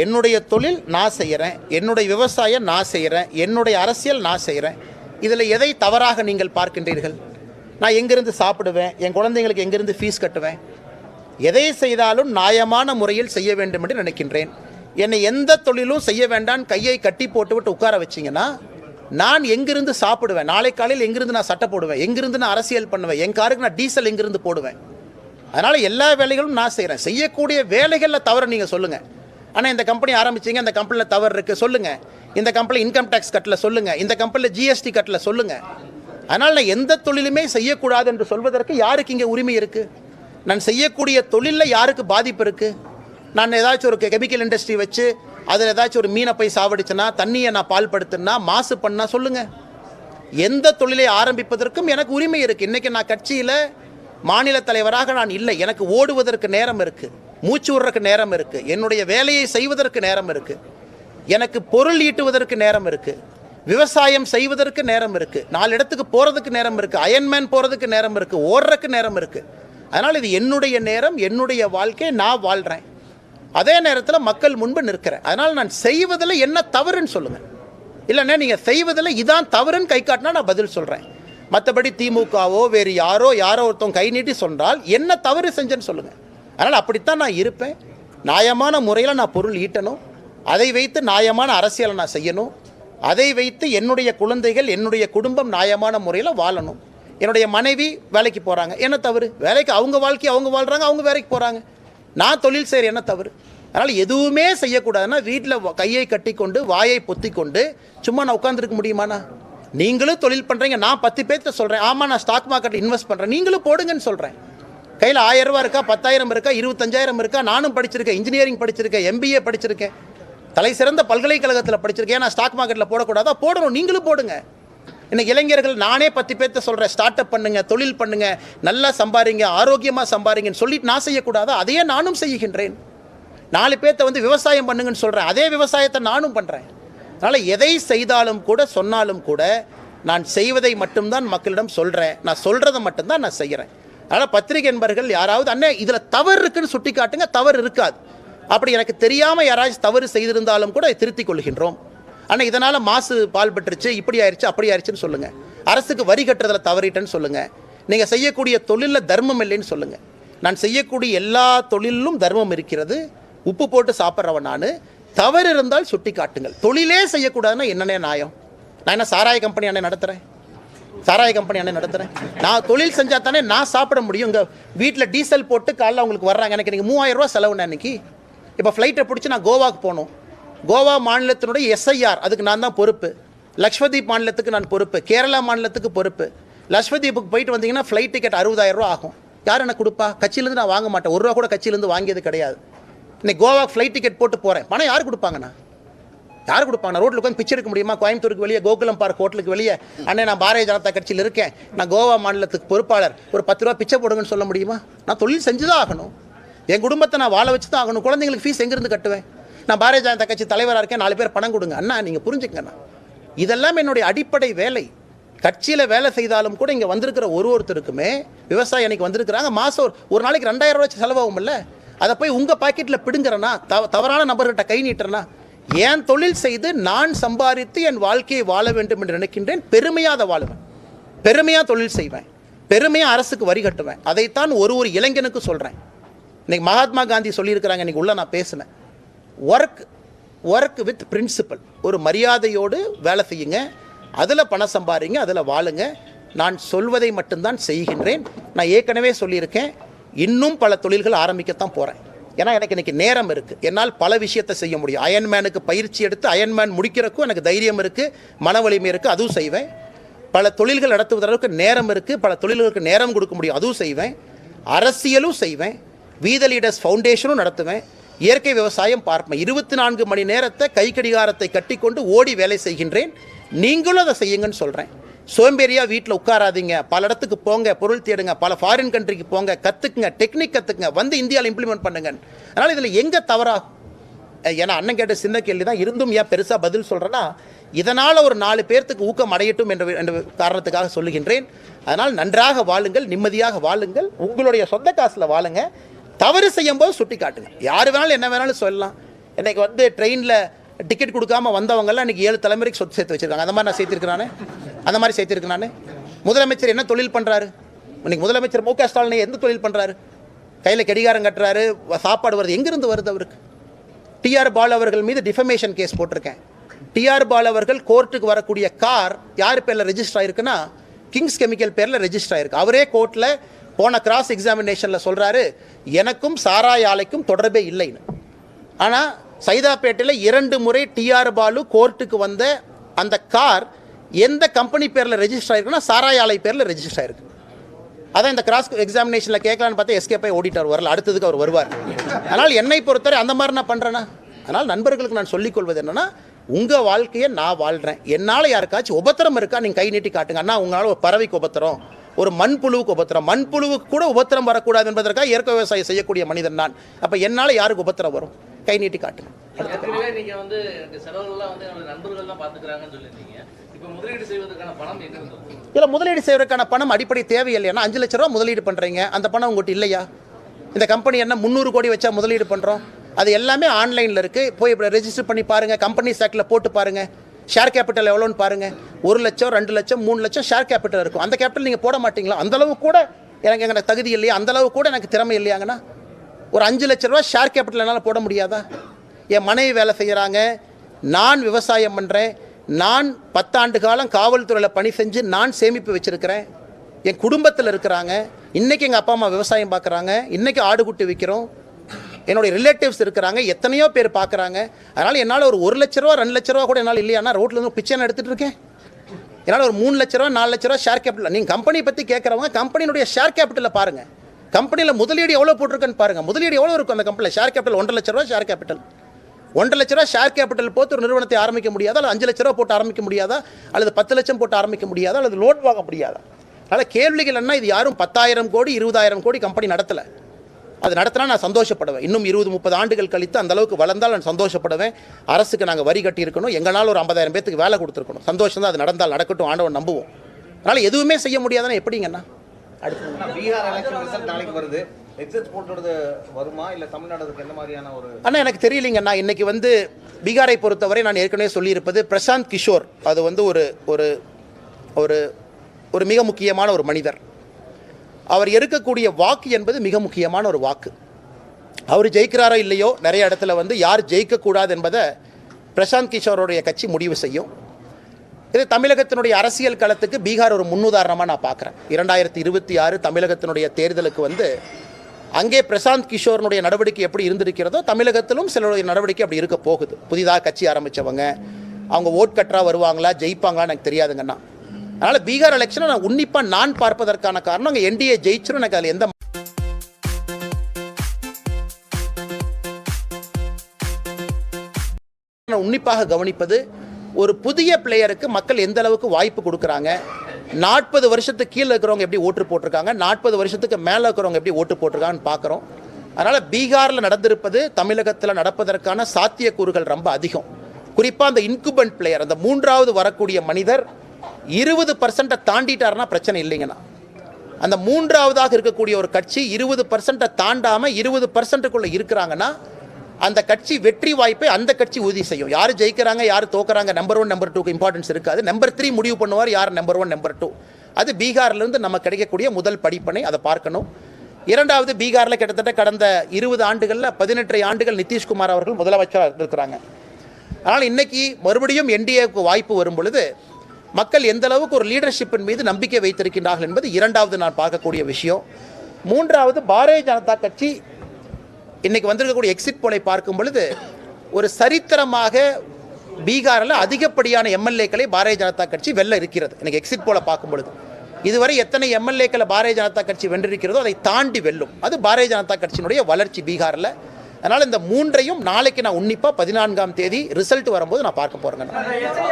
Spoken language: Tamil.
என்னுடைய தொழில் நான் செய்கிறேன் என்னுடைய விவசாயம் நான் செய்கிறேன் என்னுடைய அரசியல் நான் செய்கிறேன் இதில் எதை தவறாக நீங்கள் பார்க்கின்றீர்கள்? நான் எங்கிருந்து சாப்பிடுவேன்? என் குழந்தைங்களுக்கு எங்கிருந்து ஃபீஸ் கட்டுவேன்? எதை செய்தாலும் நியாயமான முறையில் செய்ய வேண்டும் என்று நினைக்கின்றேன். என்னை எந்த தொழிலும் செய்ய வேண்டாம் கையை கட்டி போட்டுவிட்டு உட்கார வச்சிங்கன்னா நான் எங்கிருந்து சாப்பிடுவேன்? நாளை காலையில் எங்கிருந்து நான் சட்டை போடுவேன்? எங்கிருந்து நான் அரசியல் பண்ணுவேன்? என் காருக்கு நான் டீசல் எங்கிருந்து போடுவேன்? அதனால் எல்லா வேலைகளும் நான் செய்கிறேன் செய்யக்கூடிய வேலைகளில் தவிர நீங்கள் சொல்லுங்கள் ஆனால் இந்த கம்பெனி ஆரம்பிச்சீங்க இந்த கம்பெனியில் தவறு இருக்குது சொல்லுங்கள் இந்த கம்பெனியில் இன்கம் டேக்ஸ் கட்டல சொல்லுங்கள் இந்த கம்பெனியில் ஜிஎஸ்டி கட்டல சொல்லுங்கள் அதனால் நான் எந்த தொழிலுமே செய்யக்கூடாது என்று சொல்வதற்கு யாருக்கு இங்கே உரிமை இருக்குது நான் செய்யக்கூடிய தொழிலில் யாருக்கு பாதிப்பு இருக்குது நான் ஏதாச்சும் ஒரு கெமிக்கல் இண்டஸ்ட்ரி வச்சு அதில் ஏதாச்சும் ஒரு மீனை போய் சாவடிச்சேன்னா தண்ணியை நான் பால்படுத்தினா மாசு பண்ணால் சொல்லுங்கள் எந்த தொழிலை ஆரம்பிப்பதற்கும் எனக்கு உரிமை இருக்குது இன்றைக்கி நான் கட்சியில் மாநில தலைவராக நான் இல்லை. எனக்கு ஓடுவதற்கு நேரம் இருக்குது மூச்சு விடுறதுக்கு நேரம் இருக்குது என்னுடைய வேலையை செய்வதற்கு நேரம் இருக்குது எனக்கு பொருள் ஈட்டுவதற்கு நேரம் இருக்குது விவசாயம் செய்வதற்கு நேரம் இருக்குது நாலு இடத்துக்கு போகிறதுக்கு நேரம் இருக்குது அயன்மேன் போகிறதுக்கு நேரம் இருக்குது ஓடுறதுக்கு நேரம் இருக்குது அதனால் இது என்னுடைய நேரம் என்னுடைய வாழ்க்கை நான் வாழ்கிறேன் அதே நேரத்தில் மக்கள் முன்பு நிற்கிறேன். அதனால் நான் செய்வதில் என்ன தவறுன்னு சொல்லுங்கள் இல்லைண்ணே நீங்கள் செய்வதில் இதான் தவறுன்னு கை காட்டினா நான் பதில் சொல்கிறேன் மற்றபடி திமுகவோ வேறு யாரோ யாரோ ஒருத்தவங்க கை நீட்டி சொன்னால் என்ன தவறு செஞ்சேன்னு சொல்லுங்கள் அதனால் அப்படித்தான் நான் இருப்பேன். நியாயமான முறையில் நான் பொருள் ஈட்டணும். அதை வைத்து நியாயமான அரசியலை நான் செய்யணும். அதை வைத்து என்னுடைய குழந்தைகள் என்னுடைய குடும்பம் நியாயமான முறையில் வாழணும். என்னுடைய மனைவி வேலைக்கு போகிறாங்க என்ன தவறு? வேலைக்கு அவங்க வாழ்க்கை அவங்க வாழ்கிறாங்க அவங்க வேலைக்கு போகிறாங்க நான் தொழில் செய்கிற என்ன தவறு? அதனால் எதுவுமே செய்யக்கூடாதுன்னா வீட்டில் கையை கட்டிக்கொண்டு வாயை பொத்திக்கொண்டு சும்மா நான் உட்காந்துருக்க முடியுமாண்ணா? நீங்களும் தொழில் பண்ணுறீங்க நான் பத்து பேர்த்த சொல்கிறேன் ஆமாம் நான் ஸ்டாக் மார்க்கெட்டில் இன்வெஸ்ட் பண்ணுறேன் நீங்களும் போடுங்கன்னு சொல்கிறேன் கையில் ஆயிரம் ரூபா இருக்கா பத்தாயிரம் இருக்கா இருபத்தஞ்சாயிரம் இருக்கா? நானும் படிச்சிருக்கேன் இன்ஜினியரிங் படிச்சிருக்கேன் எம்பிஏ படிச்சிருக்கேன். தலை சிறந்த பல்கலைக்கழகத்தில் படிச்சிருக்கேன். நான் ஸ்டாக் மார்க்கெட்டில் போடக்கூடாதா. போடணும் நீங்களும் போடுங்க. இன்னைக்கு இளைஞர்கள் நானே பத்து பேர்த்த சொல்கிறேன் ஸ்டார்ட் அப் பண்ணுங்க தொழில் பண்ணுங்க நல்லா சம்பாரிங்க ஆரோக்கியமாக சம்பாரிங்கன்னு சொல்லிட்டு நான் செய்யக்கூடாதா. அதையே நானும் செய்கின்றேன். நாலு பேர்த்த வந்து விவசாயம் பண்ணுங்கன்னு சொல்கிறேன் அதே விவசாயத்தை நானும் பண்ணுறேன் அதனால் எதை செய்தாலும் கூட சொன்னாலும் கூட நான் செய்வதை மட்டும்தான் மக்களிடம் சொல்கிறேன் நான் சொல்கிறத மட்டும்தான் நான் செய்கிறேன் அதனால் பத்திரிகை என்பர்கள் யாராவது அண்ணே இதில் தவறு இருக்குன்னு சுட்டி காட்டுங்க தவறு இருக்காது. அப்படி எனக்கு தெரியாமல் யாராச்சும் தவறு செய்திருந்தாலும் கூட திருத்தி திருத்திக் கொள்கின்றோம். ஆனால் இதனால் மாசு பால்பட்டுருச்சு இப்படி ஆயிடுச்சு அப்படி ஆயிடுச்சுன்னு சொல்லுங்கள் அரசுக்கு வரி கட்டுறதில் தவறிட்டேன்னு சொல்லுங்கள் நீங்கள் செய்யக்கூடிய தொழிலில் தர்மம் இல்லைன்னு சொல்லுங்கள் நான் செய்யக்கூடிய எல்லா தொழிலும் தர்மம் இருக்கிறது. உப்பு போட்டு சாப்பிட்றவன் நான். தவறு இருந்தால் சுட்டி காட்டுங்கள் தொழிலே செய்யக்கூடாதுன்னா என்னென்ன நியாயம்? நான் என்ன சாராய கம்பெனி அண்ணே நடத்துகிறேன் சாராய கம்பெனி அண்ணன் நடத்துகிறேன் நான் தொழில் செஞ்சால் தானே நான் சாப்பிட முடியும். இங்கே வீட்டில் டீசல் போட்டு காலைல அவங்களுக்கு வர்றாங்க. எனக்கு நீங்கள் மூவாயிரம் ரூபா செலவுண்ணே இன்னைக்கு. இப்போ ஃப்ளைட்டை பிடிச்சி நான் கோவாக்கு போகணும். கோவா மாநிலத்தினுடைய எஸ்ஐஆர் அதுக்கு நான் தான் பொறுப்பு. லக்ஷ்மதீப் மாநிலத்துக்கு நான் பொறுப்பு. கேரளா மாநிலத்துக்கு பொறுப்பு. லக்ஷ்மதீப்புக்கு போயிட்டு வந்தீங்கன்னா ஃப்ளைட் டிக்கெட் அறுபதாயிரம் ரூபா ஆகும். யார் எனக்கு கொடுப்பா? கட்சியிலேருந்து நான் வாங்க மாட்டேன். ஒரு ரூபா கூட கட்சியிலேருந்து வாங்கியது கிடையாது. இன்னைக்கு கோவாக்கு ஃப்ளைட் டிக்கெட் போட்டு போகிறேன் பணம் யார் கொடுப்பாங்கண்ணா? யார் கொடுப்பாங்க ரோட்டில் உட்காந்து பிச்சை எடுக்க முடியுமா? கோயம்புத்தூருக்கு வெளியே கோகுலம் பார்க் ஹோட்டலுக்கு வெளியே. அண்ணே நான் பாரதிய ஜனதா கட்சியில் இருக்கேன். நான் கோவா மாநிலத்துக்கு பொறுப்பாளர். ஒரு பத்து ரூபா பிச்சை போடுங்கன்னு சொல்ல முடியுமா? நான் தொழில் செஞ்சு தான் ஆகணும். என் குடும்பத்தை நான் வாழ வச்சு தான் ஆகணும். குழந்தைங்களுக்கு ஃபீஸ் எங்கேருந்து கட்டுவேன்? நான் பாரதிய ஜனதா கட்சி தலைவராக இருக்கேன். நாலு பேர் பணம் கொடுங்க. அண்ணா நீங்கள் புரிஞ்சுக்கண்ணா இதெல்லாம் என்னுடைய அடிப்படை வேலை. கட்சியில் வேலை செய்தாலும் கூட இங்கே வந்திருக்கிற ஒரு ஒருத்தருக்குமே விவசாயி அன்னைக்கு வந்திருக்கிறாங்க. மாதம் ஒரு ஒரு நாளைக்கு ரெண்டாயிரம் ரூபாய் செலவாகும்ல. அதை போய் உங்கள் பாக்கெட்டில் பிடுங்குறேன்னா தவ தவறான நபர்கிட்ட கை நீட்டுறேன்னா ஏன் தொழில் செய்து நான் சம்பாதித்து என் வாழ்க்கையை வாழ வேண்டும் என்று நினைக்கின்றேன்? பெருமையாக அதை வாழுவேன். பெருமையாக தொழில் செய்வேன். பெருமையாக அரசுக்கு வரி கட்டுவேன். அதைத்தான் ஒரு ஒரு இளைஞனுக்கு சொல்கிறேன் இன்னைக்கு மகாத்மா காந்தி சொல்லியிருக்கிறாங்க. இன்றைக்கி உள்ளே நான் பேசினேன். ஒர்க் ஒர்க் வித் பிரின்சிபல் ஒரு மரியாதையோடு வேலை செய்யுங்க. அதில் பணம் சம்பாதிங்க அதில் வாழுங்க. நான் சொல்வதை மட்டும்தான் செய்கின்றேன். நான் ஏற்கனவே சொல்லியிருக்கேன். இன்னும் பல தொழில்கள் ஆரம்பிக்கத்தான் போகிறேன் ஏன்னா எனக்கு இன்னைக்கு நேரம் இருக்குது என்னால் பல விஷயத்தை செய்ய முடியும். அயன்மேனுக்கு பயிற்சி எடுத்து அயன்மேன் முடிக்கிறக்கும் எனக்கு தைரியம் இருக்குது மன வலிமை இருக்குது அதுவும் செய்வேன். பல தொழில்கள் நடத்துவதற்கு நேரம் இருக்குது பல தொழில்களுக்கு நேரம் கொடுக்க முடியும் அதுவும் செய்வேன். அரசியலும் செய்வேன். வீத லீடர்ஸ் ஃபவுண்டேஷனும் நடத்துவேன். இயற்கை விவசாயம் பார்ப்பேன். இருபத்தி நான்கு மணி நேரத்தை கை கடிகாரத்தை கட்டிக்கொண்டு ஓடி வேலை செய்கின்றேன். நீங்களும் அதை செய்யுங்கன்னு சொல்கிறேன் சோம்பேறியாக வீட்டில் உட்காராதீங்க. பல இடத்துக்கு போங்க பொருள் தேடுங்க பல ஃபாரின் கண்ட்ரிக்கு போங்க கற்றுக்குங்க டெக்னிக் கற்றுக்குங்க வந்து இந்தியாவில் இம்ப்ளிமெண்ட் பண்ணுங்க. அதனால் இதில் எங்கே தவறாகும் ஏன்னா அண்ணன் கேட்ட சின்ன கேள்வி தான் இருந்தும் ஏன் பெருசாக பதில் சொல்கிறேன்னா இதனால் ஒரு நாலு பேர்த்துக்கு ஊக்கம் அடையட்டும் என்ற என்ற காரணத்துக்காக சொல்லுகின்றேன். அதனால் நன்றாக வாழுங்கள் நிம்மதியாக வாழுங்கள் உங்களுடைய சொந்த காசில் வாழுங்க. தவறு செய்யும்போது சுட்டி காட்டுங்க யார் வேணாலும் என்ன வேணாலும் சொல்லலாம். இன்னைக்கு வந்து ட்ரெயினில் டிக்கெட் கொடுக்காம வந்தவங்கெல்லாம் இன்றைக்கி ஏழு தலைமுறைக்கு சொத்து சேர்த்து வச்சுருக்காங்க. அந்த மாதிரி நான் சேர்த்துருக்கிறானே அந்த மாதிரி சேர்த்திருக்கிறானே முதலமைச்சர் என்ன தொழில் பண்ணுறாரு இன்னைக்கு முதலமைச்சர் மு க ஸ்டாலின் எந்த தொழில் பண்ணுறாரு கையில் கடிகாரம் கட்டுறாரு சாப்பாடு வருது. எங்கேருந்து வருது அவருக்கு? டிஆர் பால் அவர்கள் மீது டிஃபமேஷன் கேஸ் போட்டிருக்கேன். டிஆர் பால் அவர்கள் கோர்ட்டுக்கு வரக்கூடிய கார் யார் பேரில் ரெஜிஸ்டர் ஆயிருக்குன்னா கிங்ஸ் கெமிக்கல் பேரில் ரெஜிஸ்டர் ஆயிருக்கு. அவரே கோர்ட்டில் போன கிராஸ் எக்ஸாமினேஷனில் சொல்கிறாரு எனக்கும் சாராய் ஆலைக்கும் தொடர்பே இல்லைன்னு. ஆனால் சைதாப்பேட்டையில் இரண்டு முறை டிஆர் பாலு கோர்ட்டுக்கு வந்த அந்த கார் எந்த கம்பெனி பேரில் ரெஜிஸ்டர் ஆயிருக்குன்னா சாராய ஆலை பேரில் ரெஜிஸ்டர் ஆயிருக்கு. அதான் இந்த கிராஸ் எக்ஸாமினேஷனில் கேட்கலான்னு பார்த்தா எஸ்கே போய் ஓடிட்டார் வரல. அடுத்ததுக்கு அவர் வருவார். அதனால் என்னை பொறுத்தவரை அந்த மாதிரி நான் பண்ணுறேன்னா அதனால் நண்பர்களுக்கு நான் சொல்லிக்கொள்வது என்னென்னா உங்கள் வாழ்க்கையை நான் வாழ்கிறேன் என்னால் யாருக்காச்சும் உபத்திரம் இருக்கா? நீங்கள் கை நீட்டி காட்டுங்க. அண்ணா உங்களால் ஒரு பறவைக்கு உபத்திரம் ஒரு மண்புழுவுக்கு உபத்திரம். மண்புழுவுக்கு கூட உபத்திரம் வரக்கூடாது என்பதற்காக இயற்கை விவசாயம் செய்யக்கூடிய மனிதன் நான். அப்போ என்னால் யாருக்கு உபத்திரம் வரும்? கை நீட்டி காட்டுங்க. நீங்கள் வந்து செலவுகள்லாம் வந்து நண்பர்கள்லாம் பார்த்துக்கிறாங்கன்னு சொல்லியிருந்தீங்க. முதலீடு பணம் இல்லை முதலீடு செய்வதற்கான பணம் அடிப்படை தேவையில்லைன்னா அஞ்சு லட்ச ரூபா முதலீடு பண்ணுறீங்க அந்த பணம் உங்கள்கிட்ட இல்லையா? இந்த கம்பெனி என்ன முந்நூறு கோடி வச்சா முதலீடு பண்ணுறோம் அது எல்லாமே ஆன்லைனில் இருக்குது போய் இப்போ ரெஜிஸ்டர் பண்ணி பாருங்கள் கம்பெனி ஸ்டாக்கில் போட்டு பாருங்கள் ஷேர் கேபிட்டல் எவ்வளோன்னு பாருங்கள் ஒரு லட்சம் ரெண்டு லட்சம் மூணு லட்சம் ஷேர் கேபிட்டல் இருக்கும். அந்த கேபிட்டல் நீங்கள் போட மாட்டீங்களா? அந்தளவு கூட எனக்கு எனக்கு தகுதி இல்லையா? அந்த அளவு கூட எனக்கு திறமை இல்லையாங்கண்ணா? ஒரு அஞ்சு லட்ச ரூபா ஷேர் கேபிட்டல் என்னால் போட முடியாதா? என் மனைவி வேலை செய்கிறாங்க நான் விவசாயம் பண்ணுறேன் நான் பத்தாண்டு காலம் காவல்துறையில் பணி செஞ்சு நான் சேமிப்பு வச்சுருக்கிறேன். என் குடும்பத்தில் இருக்கிறாங்க. இன்றைக்கி எங்கள் அப்பா அம்மா விவசாயம் பார்க்குறாங்க இன்றைக்கி ஆடு குட்டி விற்கிறோம் என்னுடைய ரிலேட்டிவ்ஸ் இருக்கிறாங்க. எத்தனையோ பேர் பார்க்குறாங்க அதனால் என்னால் ஒரு ஒரு லட்ச ரூபா ரெண்டு லட்ச ரூபா கூட என்னால் இல்லையானா ரோட்டில் இருந்து பிச்சை எடுத்துகிட்டு இருக்கேன். என்னால் ஒரு மூணு லட்ச ரூபா நாலு லட்ச ரூபா ஷேர் கேபிட்டல் நீங்கள் கம்பெனி பற்றி கேட்குறவங்க கம்பெனியினுடைய ஷேர் கேபிட்டலில் பாருங்கள் கம்பெனியில் முதலீடு எவ்வளோ போட்டிருக்குன்னு பாருங்கள் முதலீடு எவ்வளோ இருக்கும் அந்த கம்பெனியில் ஷேர் கேபிட்டல் ஒன்றரை லட்ச ரூபா ஷேர் கேபிட்டல் ஒன்றரை லட்ச ரூபா ஷேர் கேபிட்டல் போட்டு ஒரு நிறுவனத்தை ஆரம்பிக்க முடியாதா? அல்லது அஞ்சு லட்ச ரூபா போட்டு ஆரம்பிக்க முடியாதா? அல்லது பத்து லட்சம் போட்டு ஆரம்பிக்க முடியாதா? அல்லது லோன் வாங்க முடியாதா? அதனால் கேள்விகள் என்ன? இது யாரும் பத்தாயிரம் கோடி இருபதாயிரம் கோடி கம்பெனி நடத்தலை. அது நடத்தினா நான் சந்தோஷப்படுவேன். இன்னும் இருபது முப்பது ஆண்டுகள் கழித்து அந்த அளவுக்கு வளர்ந்தால் நான் சந்தோஷப்படுவேன். அரசுக்கு நாங்கள் வரி கட்டி இருக்கணும் எங்களால் ஒரு ஐம்பதாயிரம் பேத்துக்கு வேலை கொடுத்துருக்கணும். சந்தோஷம் தான் அது நடந்தால் நடக்கட்டும் ஆண்டவன் நம்புவோம். அதனால் எதுவுமே செய்ய முடியாதுன்னா எப்படிங்கண்ணா அடுத்து பீகார் எலெக்ஷன் ரிசல்ட் நாளைக்கு வருது. எக்ஸிட் போட்டோட வருமா? இல்ல தமிழ்நாடு அதுக்கு எந்த மாதிரியான ஒரு அண்ணா எனக்கு தெரியலைங்கண்ணா இன்னைக்கு வந்து பீகாரை பொறுத்தவரை நான் ஏற்கனவே சொல்லியிருப்பது பிரசாந்த் கிஷோர். அது வந்து ஒரு ஒரு ஒரு ஒரு மிக முக்கியமான ஒரு மனிதர். அவர் இருக்கக்கூடிய வாக்கு என்பது மிக முக்கியமான ஒரு வாக்கு. அவர் ஜெயிக்கிறாரோ இல்லையோ நிறைய இடத்துல வந்து யார் ஜெயிக்கக்கூடாது என்பதை பிரசாந்த் கிஷோருடைய கட்சி முடிவு செய்யும். இது தமிழகத்தினுடைய அரசியல் களத்துக்கு பீகார் ஒரு முன்னுதாரணமாக நான் பார்க்குறேன். இரண்டாயிரத்தி இருபத்தி ஆறு தமிழகத்தினுடைய தேர்தலுக்கு வந்து அங்கே பிரசாந்த் கிஷோரனுடைய நடவடிக்கை எப்படி இருந்திருக்கிறதோ தமிழகத்திலும் சிலருடைய நடவடிக்கை அப்படி இருக்க போகுது. புதிதாக கட்சி ஆரம்பித்தவங்க அவங்க ஓட் கட்டரா வருவாங்களா ஜெயிப்பாங்களான்னு எனக்கு தெரியாதுங்கண்ணா. அதனால் பீகார் எலெக்ஷனை நான் உன்னிப்பாக நான் பார்ப்பதற்கான காரணம் அங்கே என்டிஏ ஜெயிச்சிரும் எனக்கு அதில் எந்த நான் உன்னிப்பாக கவனிப்பது ஒரு புதிய பிளேயருக்கு மக்கள் எந்த அளவுக்கு வாய்ப்பு கொடுக்குறாங்க நாற்பது வருஷத்துக்கு கீழே இருக்கிறவங்க எப்படி ஓட்டு போட்டிருக்காங்க? நாற்பது வருஷத்துக்கு மேலே இருக்கிறவங்க எப்படி ஓட்டு போட்டிருக்காங்கன்னு பார்க்குறோம். அதனால் பீகாரில் நடந்திருப்பது தமிழகத்தில் நடப்பதற்கான சாத்தியக்கூறுகள் ரொம்ப அதிகம். குறிப்பாக அந்த இன்குபன்ட் பிளேயர் அந்த மூன்றாவது வரக்கூடிய மனிதர் இருபது பர்சன்ட்டை தாண்டிட்டாருன்னா பிரச்சனை இல்லைங்கண்ணா. அந்த மூன்றாவதாக இருக்கக்கூடிய ஒரு கட்சி இருபது பர்சன்ட்டை தாண்டாமல் இருபது பர்சன்ட்டுக்குள்ளே இருக்கிறாங்கன்னா அந்த கட்சி வெற்றி வாய்ப்பை அந்த கட்சி உறுதி செய்யும். யார் ஜெயிக்கிறாங்க யார் தோக்குறாங்க நம்பர் ஒன் நம்பர் டூக்கு இம்பார்ட்டன்ஸ் இருக்காது. நம்பர் த்ரீ முடிவு பண்ணுவார் யார் நம்பர் ஒன் நம்பர் டூ அது பீகார்லேருந்து நம்ம கிடைக்கக்கூடிய முதல் படிப்பனை அதை பார்க்கணும். இரண்டாவது பீகாரில் கிட்டத்தட்ட கடந்த இருபது ஆண்டுகளில் பதினெட்டரை ஆண்டுகள் நிதிஷ்குமார் அவர்கள் முதலமைச்சராக இருக்கிறாங்க. அதனால் இன்றைக்கி மறுபடியும் என்டிஏவுக்கு வாய்ப்பு வரும் பொழுது மக்கள் எந்த அளவுக்கு ஒரு லீடர்ஷிப்பின் மீது நம்பிக்கை வைத்திருக்கின்றார்கள் என்பது இரண்டாவது நான் பார்க்கக்கூடிய விஷயம். மூன்றாவது பாரதிய ஜனதா கட்சி இன்னைக்கு வந்திருக்கக்கூடிய எக்ஸிட் போலை பார்க்கும் பொழுது ஒரு சரித்திரமாக பீகாரில் அதிகப்படியான எம்எல்ஏக்களை பாரதிய ஜனதா கட்சி வெல்ல இருக்கிறது. எனக்கு எக்ஸிட் போல பார்க்கும் பொழுது. இதுவரை எத்தனை எம்எல்ஏக்களை பாரதிய ஜனதா கட்சி வென்றிருக்கிறதோ அதை தாண்டி வெல்லும். அது பாரதிய ஜனதா கட்சியினுடைய வளர்ச்சி பீகாரில். அதனால் இந்த மூன்றையும் நாளைக்கு நான் உன்னிப்பாக பதினான்காம் தேதி ரிசல்ட் வரும்போது நான் பார்க்க போகிறேங்க